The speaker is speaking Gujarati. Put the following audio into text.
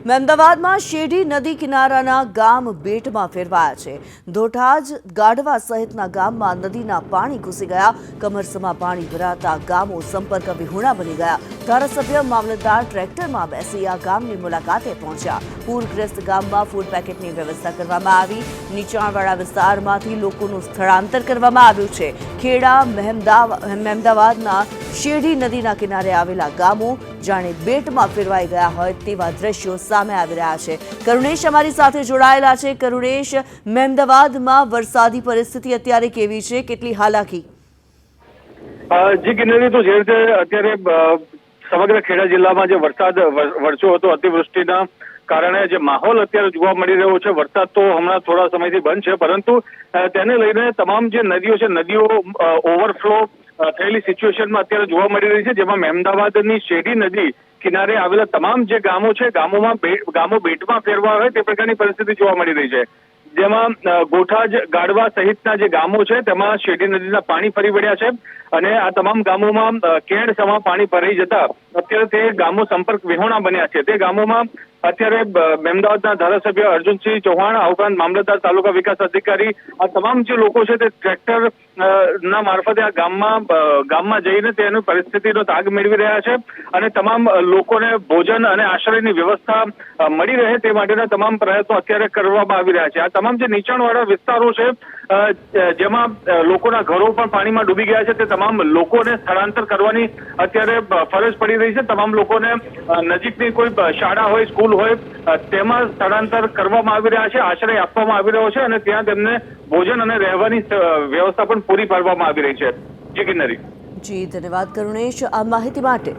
અમદાવાદમાં શેઢી નદી કિનારાના ગામ બેટમાં ફેરવાયા છે. ધોઠાજ ગાઢવા સહિતના ગામમાં નદીના પાણી ઘૂસી ગયા. કમરસમાં પાણી ભરાતા ગામો સંપર્ક વિહોણા બની ગયા. ધારાસભ્ય મામલતદાર ટ્રેક્ટરમાં બેસી આ ગામની મુલાકાતે પહોંચ્યા. પૂરગ્રસ્ત ગામમાં ફૂડ પેકેટની વ્યવસ્થા કરવામાં આવી. નીચાણવાળા વિસ્તારમાંથી લોકોનું સ્થળાંતર કરવામાં આવ્યું છે. ખેડા મહેમદાવ- મહેમદાવાદના શેઢી નદીના કિનારે આવેલા ગામો જાણે બેટમાં ફેરવાઈ ગયા હોય તેવા દ્રશ્યો સામે આવી રહ્યા છે. કરુણેશ અમારી સાથે જોડાયેલા છે. કરુણેશ, મહેમદાવાદમાં વરસાદી પરિસ્થિતિ અત્યારે કેવી છે? કેટલી હાલાકી? જી કિન્નરી તો જે રીતે અત્યારે સમગ્ર ખેડા જિલ્લામાં જે વરસાદ વર- વરસ્યો હતો અતિવૃષ્ટિના કારણે જે માહોલ અત્યારે જોવા મળી રહ્યો છે, વરસાદ તો હમણાં થોડા સમયથી બંધ છે, પરંતુ તેને લઈને તમામ જે નદીઓ છે, નદીઓ ઓવરફ્લો થયેલી સિચ્યુએશનમાં અત્યારે જોવા મળી રહી છે, જેમાં મહેમદાવાદની શેઢી નદી કિનારે આવેલા તમામ જે ગામો છે, ગામોમાં ગામો બેટમાં ફેરવા હોય તે પ્રકારની પરિસ્થિતિ જોવા મળી રહી છે. જેમાં ગોઠાજ ગાડવા સહિતના જે ગામો છે તેમાં શેરડી નદીના પાણી ફરી વળ્યા છે અને આ તમામ ગામોમાં અ, સમા પાણી ભરાઈ જતા અત્યારે તે ગામો સંપર્ક વિહોણા બન્યા છે, તે ગામોમાં અત્યારે અમદાવાદના ધારાસભ્ય અર્જુનસિંહ ચૌહાણ, આ ઉપરાંત મામલતદાર તાલુકા વિકાસ અધિકારી, આ તમામ જે લોકો છે તે ટ્રેક્ટર ના મારફતે આ ગામમાં ગામમાં જઈને તેની પરિસ્થિતિનો તાગ મેળવી રહ્યા છે અને તમામ લોકોને ભોજન અને આશ્રયની વ્યવસ્થા મળી રહે તે માટેના તમામ પ્રયત્નો અત્યારે કરવામાં આવી રહ્યા છે. આ તમામ જે નીચાણવાળા વિસ્તારો છે જેમાં લોકોના ઘરો પણ પાણીમાં ડૂબી ગયા છે, તે તમામ લોકોને સ્થળાંતર કરવાની અત્યારે ફરજ પડી રહી છે. તમામ લોકોને નજીકની કોઈ શાળા હોય, સ્કૂલ હોય તેમાં સ્થળાંતર કરવામાં આવી રહ્યા છે, આશ્રય આપવામાં આવી રહ્યો છે અને ત્યાં તેમને ભોજન અને રહેવાની વ્યવસ્થા પણ પૂરી પાડવામાં આવી રહી છે. જી કિન્નરી જી, ધન્યવાદ, કરુણેશ. આ માહિતી માટે